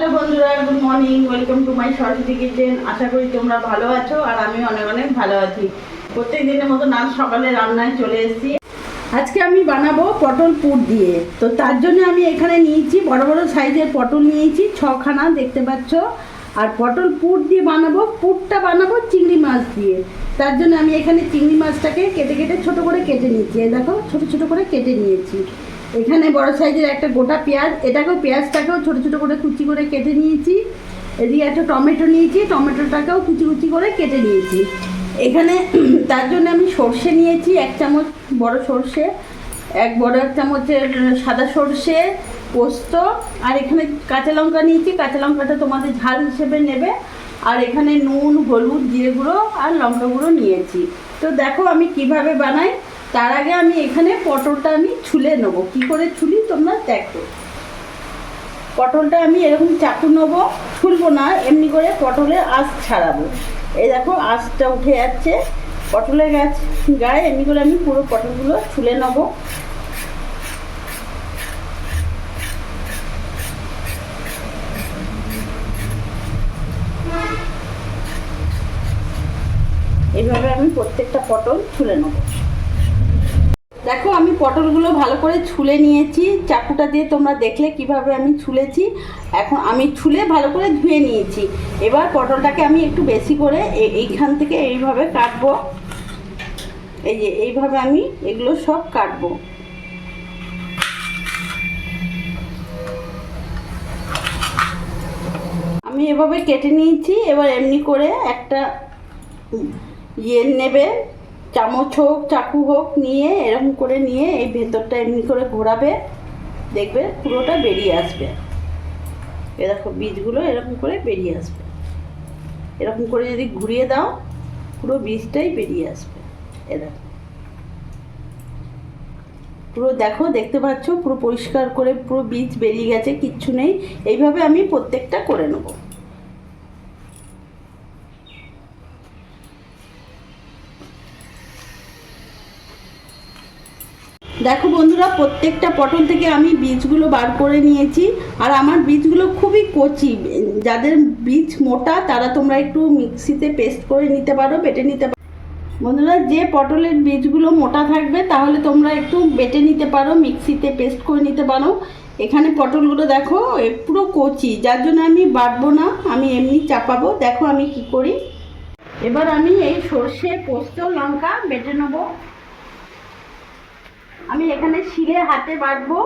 Hello বন্ধুরা, good morning, welcome to my Saraswati kitchen. আশা করি তোমরা ভালো আছো আর আমি অনেক অনেক ভালো আছি। প্রত্যেক দিনের মতো আজ সকালে রান্নায় চলে এসেছি। আজকে আমি বানাবো পটল পুর দিয়ে। তো তার জন্য আমি এখানে নিয়েছি বড় বড় সাইজের পটল নিয়েছি, ছখানা দেখতে পাচ্ছ। আর পটল পুর দিয়ে বানাবো, পুরটা বানাবো চিংড়ি মাছ দিয়ে। তার জন্য আমি এখানে চিংড়ি মাছটাকে কেটে কেটে ছোট করে কেটে নিয়েছি। দেখো, ছোট ছোট করে কেটে নিয়েছি। এখানে বড় সাইজের একটা গোটা পেঁয়াজ, এটাকেও পেঁয়াজটাকেও ছোটো ছোটো করে কুচি করে কেটে নিয়েছি। এদিকে একটা টমেটো নিয়েছি, টমেটোটাকেও কুচি কুচি করে কেটে নিয়েছি। এখানে তার জন্য আমি সর্ষে নিয়েছি, এক চামচ বড় সর্ষে, এক বড় এক চামচের সাদা সর্ষে, পোস্ত, আর এখানে কাঁচা লঙ্কা নিয়েছি। কাঁচা লঙ্কাটা তোমাদের ঝাল হিসেবে নেবে। আর এখানে নুন, হলুদ, জিরে গুঁড়ো আর লঙ্কা গুঁড়ো নিয়েছি। তো দেখো আমি কীভাবে বানাই। তার আগে আমি এখানে পটলটা আমি ছুলে নেব। কি করে ছুলি তোমরা দেখো। পটলটা আমি এরকম চাকু নেব, ছুলবো না, এমনি করে পটলের আঁশ ছাড়াবো। এই দেখো, আঁশটা উঠে যাচ্ছে। পটলের গাছ, গায়ে এমনি করে আমি পুরো পটলগুলো ছুলে নেব। এইভাবে আমি প্রত্যেকটা পটল ছুলে নেব। দেখো, আমি পটলগুলো ভালো করে ছুলে নিয়েছি। চাকুটা দিয়ে তোমরা দেখলে কীভাবে আমি ছুলেছি। এখন আমি ছুলে ভালো করে ধুয়ে নিয়েছি। এবার পটলটাকে আমি একটু বেশি করে এইখান থেকে এইভাবে কাটবো। এই যে, এইভাবে আমি এগুলো সব কাটবো। আমি এভাবে কেটে নিয়েছি। এবার এমনি করে একটা ইয়ে নেবে। চামচ হোক, চাকু হোক নিয়ে এরকম করে নিয়ে এই ভেতরটা এমনি করে ঘোরাবে, দেখবে পুরোটা বেরিয়ে আসবে। এ দেখো বীজগুলো এরকম করে বেরিয়ে আসবে। এরকম করে যদি ঘুরিয়ে দাও, পুরো বীজটাই বেরিয়ে আসবে। এ দেখো। পুরো দেখো, দেখতে পাচ্ছ, পুরো পরিষ্কার করে পুরো বীজ বেরিয়ে গেছে, কিচ্ছু নেই। এইভাবে আমি প্রত্যেকটা করে নেব। দেখো বন্ধুরা, প্রত্যেকটা পটল থেকে আমি বীজগুলো বার করে নিয়েছি। আর আমার বীজগুলো খুবই কচি। যাদের বীজ মোটা, তারা তোমরা একটু মিক্সিতে পেস্ট করে নিতে পারো, বেটে নিতে পারো। বন্ধুরা, যে পটলের বীজগুলো মোটা থাকবে, তাহলে তোমরা একটু বেটে নিতে পারো, মিক্সিতে পেস্ট করে নিতে পারো। এখানে পটলগুলো দেখো পুরো কচি, যার জন্য আমি বাটবো না, আমি এমনি চাপাবো। দেখো আমি কি করি। এবার আমি এই সর্ষে, পোস্ত, লঙ্কা বেটে নেব। আমি এখানে শিলে হাতে বাটবো,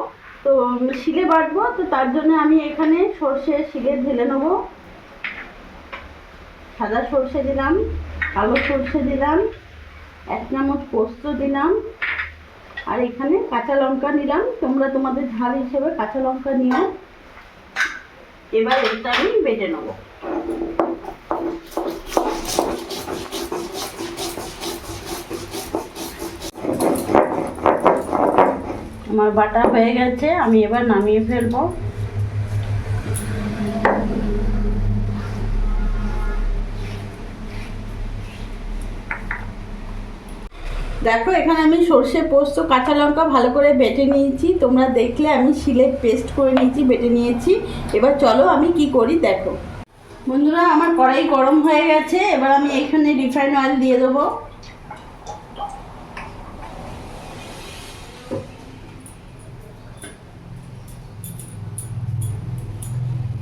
তো শিলে বাটবো, তো তার জন্য আমি এখানে সর্ষে শিলে ঢেলে নেব। সাদা সর্ষে দিলাম, কালো সর্ষে দিলাম, এক চামচ পোস্ত দিলাম, আর এখানে কাঁচা লঙ্কা নিলাম। তোমরা তোমাদের ঝাল হিসেবে কাঁচা লঙ্কা নিও এবার এটা আমি বেটে নেব। আমার বাটা হয়ে গেছে, আমি এবার নামিয়ে ফেলব। দেখো, এখানে আমি সর্ষে পোস্ত, কাঁচা লঙ্কা ভালো করে বেটে নিয়েছি। তোমরা দেখলে আমি শিলে পেস্ট করে নিয়েছি, বেটে নিয়েছি। এবার চলো আমি কি করি দেখো। বন্ধুরা, আমার কড়াই গরম হয়ে গেছে, এবার আমি এখানে রিফাইন অয়েল দিয়ে দেবো।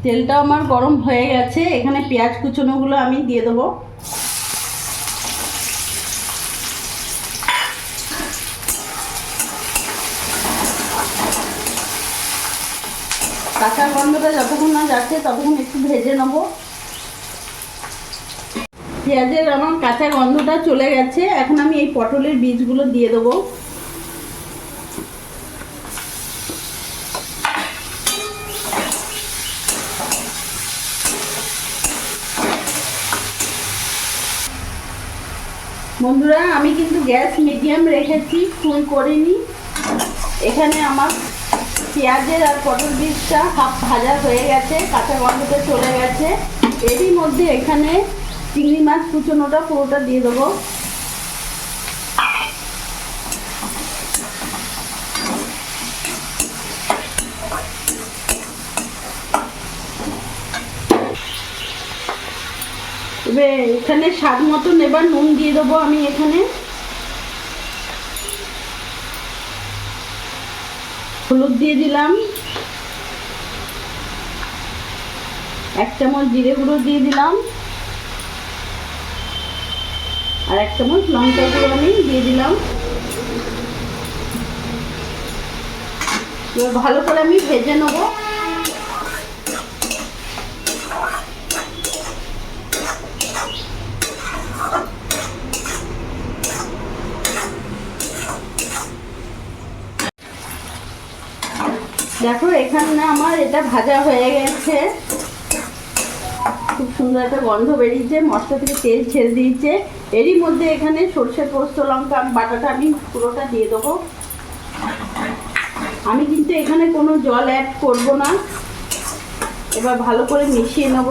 তেলটা আমার গরম হয়ে গেছে। এখানে পেঁয়াজ কুচনোগুলো আমি দিয়ে দেবো। কাঁচা গন্ধটা যতক্ষণ না যাচ্ছে, ততক্ষণ একটু ভেজে নেব। পেঁয়াজের আমার কাঁচা গন্ধটা চলে গেছে। এখন আমি এই পটলের বীজগুলো দিয়ে দেবো। বন্ধুরা, আমি কিন্তু গ্যাস মিডিয়াম রেখেছি, ফুল করিনি। এখানে আমার পেঁয়াজের আর পটল বীজটা হাফ ভাজা হয়ে গেছে, কাঁচা গন্ধতে চলে গেছে। এরই মধ্যে এখানে চিংড়ি মাছ কুচনোটা পুরোটা দিয়ে দেবো। এখানে স্বাদ মতন এবার নুন দিয়ে দেবো আমি এখানে। হলুদ দিয়ে দিলাম। এক চামচ জিরে গুঁড়ো দিয়ে দিলাম। আর এক চামচ লঙ্কা গুঁড়ো আমি দিয়ে দিলাম। ভালো করে আমি ভেজে নেব। দেখো, এখানে আমার এটা ভাজা হয়ে গেছে। খুব সুন্দর একটা গন্ধ বেরিয়েছে, মশলা থেকে তেল ছেড়ে দিয়েছে। এরই মধ্যে এখানে সর্ষে পোস্ত, লঙ্কা, বাটাটা আমি পুরোটা দিয়ে দেবো। আমি কিন্তু এখানে কোনো জল অ্যাড করব না। এবার ভালো করে মিশিয়ে নেব।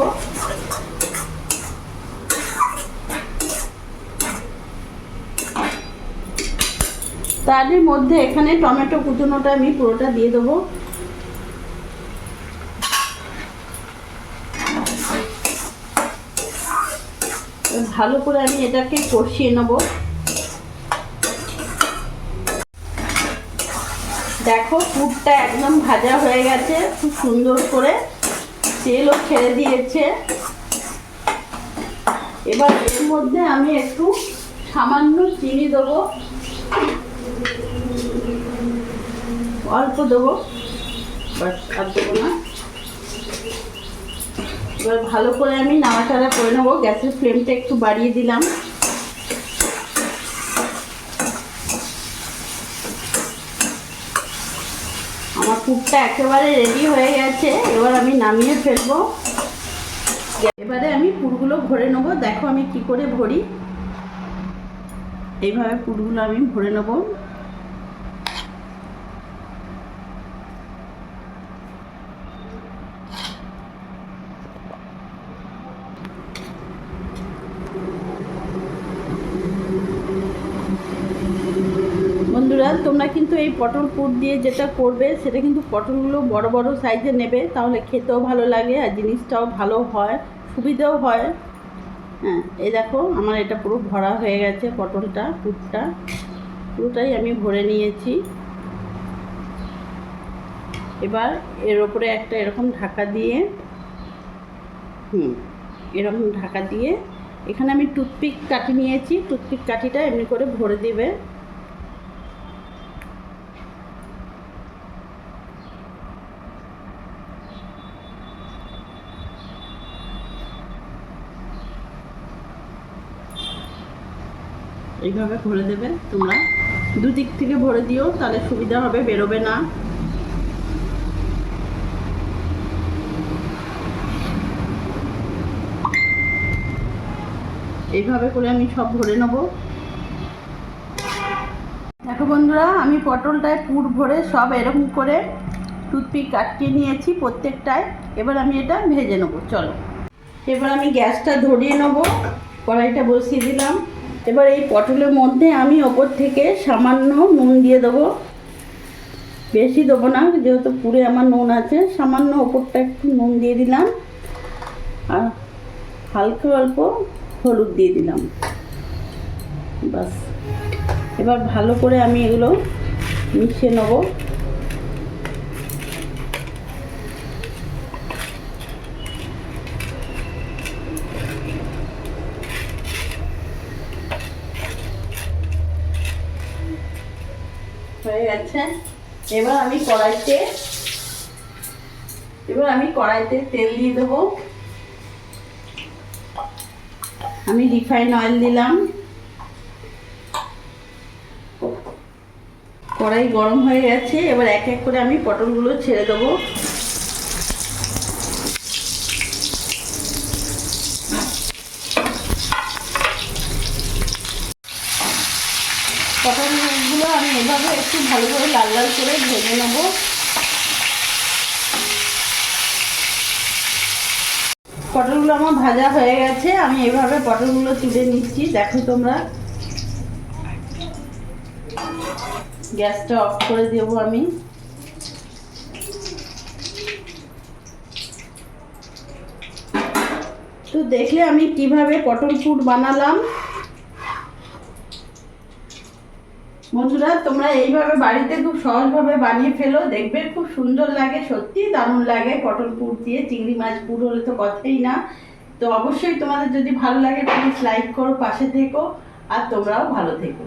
তারই মধ্যে এখানে টমেটো কুচনোটা আমি পুরোটা দিয়ে দেবো। ভালো করে আমি এটাকে কষিয়ে নেব। দেখো পুরটা একদম ভাজা হয়ে গেছে, খুব সুন্দর করে তেলও ছেড়ে দিয়েছে। এবার এর মধ্যে আমি একটু সামান্য চিনি দেবো। অল্প দেবো বাস আর দেবো না। এবার ভালো করে আমি নাড়াচাড়া করে নেব। গ্যাসের ফ্লেমটা একটু বাড়িয়ে দিলাম। আমার কুকটা একেবারে রেডি হয়ে গেছে। এবার আমি নামিয়ে ফেলব। এবারে আমি পুরগুলো ভরে নেব। দেখো আমি কি করে ভরি। এইভাবে পুরগুলো আমি ভরে নেব বন্ধুরা তোমরা কিন্তু এই পটল পুর দিয়ে যেটা করবে, সেটা কিন্তু পটলগুলো বড় বড় সাইজে নেবে, তাহলে খেতেও ভালো লাগে আর জিনিসটাও ভালো হয়, সুবিধাও হয়। হ্যাঁ এই দেখো আমার এটা পুরো ভরা হয়ে গেছে পটলটা, পুরটা। পুরোটাই আমি ভরে নিয়েছি। এবার এর ওপরে একটা এরকম ঢাকা দিয়ে, হুম, এরকম ঢাকা দিয়ে, এখানে আমি টুথপিক কাঠি নিয়েছি, টুথপিক কাঠিটা এমনি করে ভরে দিবে। এইভাবে ভরে দেবে তোমরা। দুদিক থেকে ভরে দিও, তাহলে সুবিধা হবে, বেরোবে না। এইভাবে করে আমি সব ভরে নেব। দেখো বন্ধুরা, আমি পটলটায় পুর ভরে সব এরকম করে টুথপিক কাটিয়ে নিয়েছি প্রত্যেকটায়। এবার আমি এটা ভেজে নেব, চলো। এবার আমি গ্যাসটা ধরিয়ে নেব, কড়াইটা বসিয়ে দিলাম। এবার এই পটলের মধ্যে আমি ওপর থেকে সামান্য নুন দিয়ে দেবো। বেশি দেবো না, যেহেতু পুরে আমার নুন আছে, সামান্য ওপরটা একটু নুন দিয়ে দিলাম। আর হালকা অল্প হলুদ দিয়ে দিলাম। বাস এবার ভালো করে আমি এগুলো মিশিয়ে নেব। হয়ে গেছে। এবার আমি কড়াইতে, এবার আমি কড়াইতে তেল দিয়ে দেবো। আমি রিফাইন অয়েল দিলাম। কড়াই গরম হয়ে গেছে। এবার এক এক করে আমি পটলগুলো ছেড়ে দেবো। এভাবে একটু ভালো করে লাল লাল করে ভেজে নেব। পটলগুলো আমার ভাজা হয়ে গেছে, আমি এভাবে পটলগুলো তুলে নিচ্ছি। দেখো তোমরা। গ্যাসটা অফ করে দেবো আমি। তো দেখলে আমি কীভাবে পটল ফুট বানালাম। বন্ধুরা, তোমরা এইভাবে বাড়িতে খুব সহজভাবে বানিয়ে ফেলো। দেখবে খুব সুন্দর লাগে সত্যি দারুণ লাগে। পটল পুর দিয়ে, চিংড়ি মাছ পুর হলে তো কথাই না। তো অবশ্যই তোমাদের যদি ভালো লাগে প্লিজ লাইক করো, পাশে থেকো, আর তোমরাও ভালো থেকো।